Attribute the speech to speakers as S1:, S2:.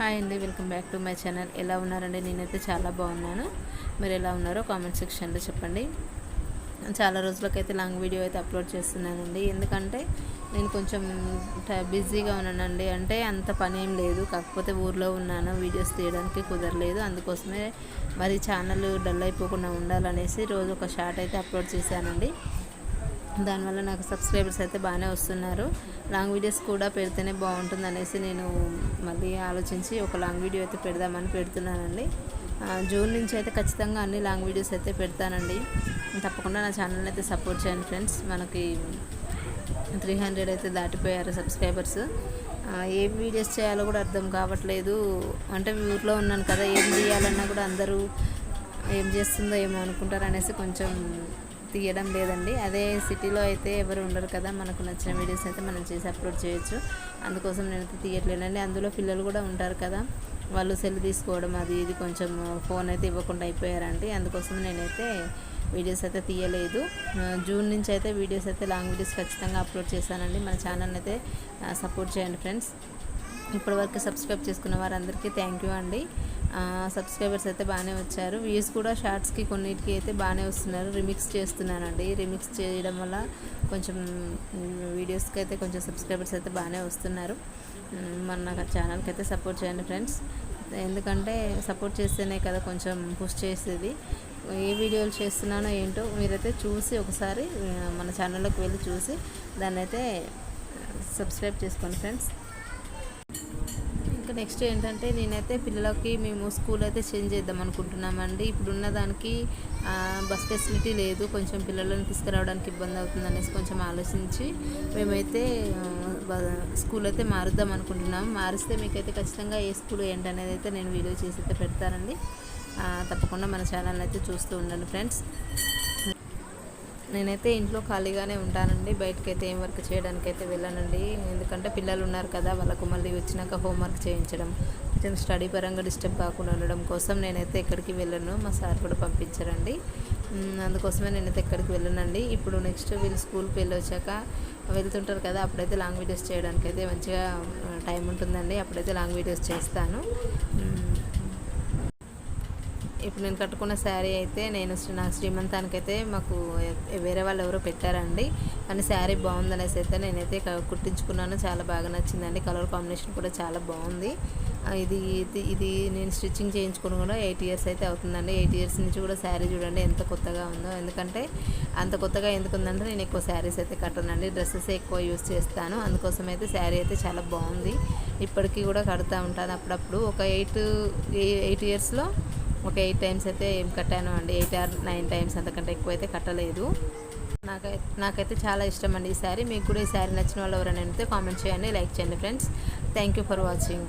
S1: Hi అండి welcome back to my channel. ఎలా ఉన్నారండి? నేనైతే చాలా బాగున్నాను. మీరు ఎలా ఉన్నారో కామెంట్ సెక్షన్లో చెప్పండి. చాలా రోజులకైతే లాంగ్ వీడియో అయితే అప్లోడ్ చేస్తున్నానండి. ఎందుకంటే నేను కొంచెం బిజీగా ఉన్నానండి. అంటే అంత పని ఏం లేదు. కాకపోతే ఊర్లో ఉన్నాను. వీడియోస్ తీయడానికి కుదరలేదు. అందుకోసమే మరి ఛానల్ డల్ అయిపోకుండా ఉండాలనేసి రోజు ఒక షార్ట్ అయితే అప్లోడ్ చేశానండి. దానివల్ల నాకు సబ్స్క్రైబర్స్ అయితే బాగానే వస్తున్నారు. లాంగ్ వీడియోస్ కూడా పెడితేనే బాగుంటుంది అనేసి నేను మళ్ళీ ఆలోచించి ఒక లాంగ్ వీడియో అయితే పెడదామని పెడుతున్నానండి. జూన్ నుంచి అయితే ఖచ్చితంగా అన్ని లాంగ్ వీడియోస్ అయితే పెడతానండి. తప్పకుండా నా ఛానల్ అయితే సపోర్ట్ చేయండి ఫ్రెండ్స్. మనకి త్రీ హండ్రెడ్ అయితే దాటిపోయారు సబ్స్క్రైబర్స్. ఏం వీడియోస్ చేయాలో కూడా అర్థం కావట్లేదు. అంటే ఊర్లో ఉన్నాను కదా ఏం చేయాలన్నా కూడా అందరూ ఏం చేస్తుందో ఏమో అనుకుంటారు అనేసి కొంచెం తీయడం లేదండి. అదే సిటీలో అయితే ఎవరు ఉండరు కదా. మనకు నచ్చిన వీడియోస్ అయితే మనం చేసి అప్లోడ్ చేయొచ్చు. అందుకోసం నేనైతే తీయట్లేనండి. అందులో పిల్లలు కూడా ఉంటారు కదా. వాళ్ళు సెల్ తీసుకోవడం అది ఇది కొంచెం ఫోన్ అయితే ఇవ్వకుండా అయిపోయారండి. అందుకోసం నేనైతే వీడియోస్ అయితే తీయలేదు. జూన్ నుంచి అయితే వీడియోస్ అయితే లాంగ్ వీడియోస్ ఖచ్చితంగా అప్లోడ్ చేశానండి. మన ఛానల్ అయితే సపోర్ట్ చేయండి ఫ్రెండ్స్. ఇప్పటివరకు సబ్స్క్రైబ్ చేసుకున్న వారందరికీ థ్యాంక్ యూ అండి. సబ్స్క్రైబర్స్ అయితే బాగానే వచ్చారు. వ్యూస్ కూడా షార్ట్స్కి కొన్నిటికి అయితే బాగానే వస్తున్నారు. రిమిక్స్ చేస్తున్నానండి. రిమిక్స్ చేయడం వల్ల కొంచెం వీడియోస్కి అయితే కొంచెం సబ్స్క్రైబర్స్ అయితే బాగానే వస్తున్నారు. మన ఛానల్కి అయితే సపోర్ట్ చేయండి ఫ్రెండ్స్ ఎందుకంటే సపోర్ట్ చేస్తేనే కదా కొంచెం పుష్ చేసేది. ఏ వీడియోలు చేస్తున్నానో ఏంటో మీరైతే చూసి ఒకసారి మన ఛానల్లోకి వెళ్ళి చూసి దాన్ని అయితే సబ్స్క్రైబ్ చేసుకోండి ఫ్రెండ్స్ ఇంకా నెక్స్ట్ ఏంటంటే నేనైతే పిల్లలకి మేము స్కూల్ అయితే చేంజ్ చేద్దాం అనుకుంటున్నామండి. ఇప్పుడున్న దానికి బస్ ఫెసిలిటీ లేదు. కొంచెం పిల్లలను తీసుకురావడానికి ఇబ్బంది అవుతుంది అనేసి కొంచెం ఆలోచించి మేమైతే స్కూల్ అయితే మారుద్దాం అనుకుంటున్నాం. మారిస్తే మీకైతే ఖచ్చితంగా ఏ స్కూల్ ఏంటి అనేది అయితే నేను వీడియో చేసి అయితే పెడతానండి. తప్పకుండా మన ఛానల్ అయితే చూస్తూ ఉండండి ఫ్రెండ్స్. నేనైతే ఇంట్లో ఖాళీగానే ఉంటానండి. బయటకైతే ఏం వర్క్ చేయడానికి అయితే వెళ్ళానండి. ఎందుకంటే పిల్లలు ఉన్నారు కదా వాళ్ళకు మళ్ళీ వచ్చినాక హోంవర్క్ చేయించడం కొంచెం స్టడీ పరంగా డిస్టర్బ్ కాకుండా ఉండడం కోసం నేనైతే ఎక్కడికి వెళ్ళను. మా సార్ కూడా పంపించారండి. అందుకోసమే నేనైతే ఎక్కడికి వెళ్ళనండి. ఇప్పుడు నెక్స్ట్ వీళ్ళు స్కూల్కి వెళ్ళి వచ్చాక వెళ్తుంటారు కదా అప్పుడైతే లాంగ్ వీడియోస్ చేయడానికి అయితే మంచిగా టైం ఉంటుందండి. అప్పుడైతే లాంగ్ వీడియోస్ చేస్తాను. ఇప్పుడు నేను కట్టుకున్న శారీ అయితే నేను నా శ్రీమంతానికి అయితే మాకు వేరే వాళ్ళు ఎవరో పెట్టారండి. కానీ శారీ బాగుందనేసి అయితే నేనైతే కుట్టించుకున్నాను. చాలా బాగా నచ్చిందండి. కలర్ కాంబినేషన్ కూడా చాలా బాగుంది. ఇది ఇది నేను స్టిచ్చింగ్ చేయించుకుని కూడా ఎయిట్ ఇయర్స్ అయితే అవుతుందండి. ఎయిట్ ఇయర్స్ నుంచి కూడా శారీ చూడండి ఎంత కొత్తగా ఉందో. ఎందుకంటే అంత కొత్తగా ఎందుకు ఉందంటే నేను ఎక్కువ శారీస్ అయితే కట్టనండి. డ్రెస్సెస్ ఎక్కువ యూస్ చేస్తాను. అందుకోసం అయితే శారీ అయితే చాలా బాగుంది. ఇప్పటికీ కూడా కడుతూ ఉంటాను అప్పుడప్పుడు. ఒక ఎయిట్ ఎయిట్ ఇయర్స్లో ఒక ఎయిట్ టైమ్స్ అయితే ఏం కట్టాను అండి. ఎయిట్ ఆర్ నైన్ టైమ్స్ అంతకంటే ఎక్కువ అయితే కట్టలేదు. నాకైతే నాకైతే చాలా ఇష్టం అండి ఈ శారీ. మీకు కూడా ఈ శారీ నచ్చిన వాళ్ళు ఎవరైనా కామెంట్ చేయండి లైక్ చేయండి friends. Thank you for watching.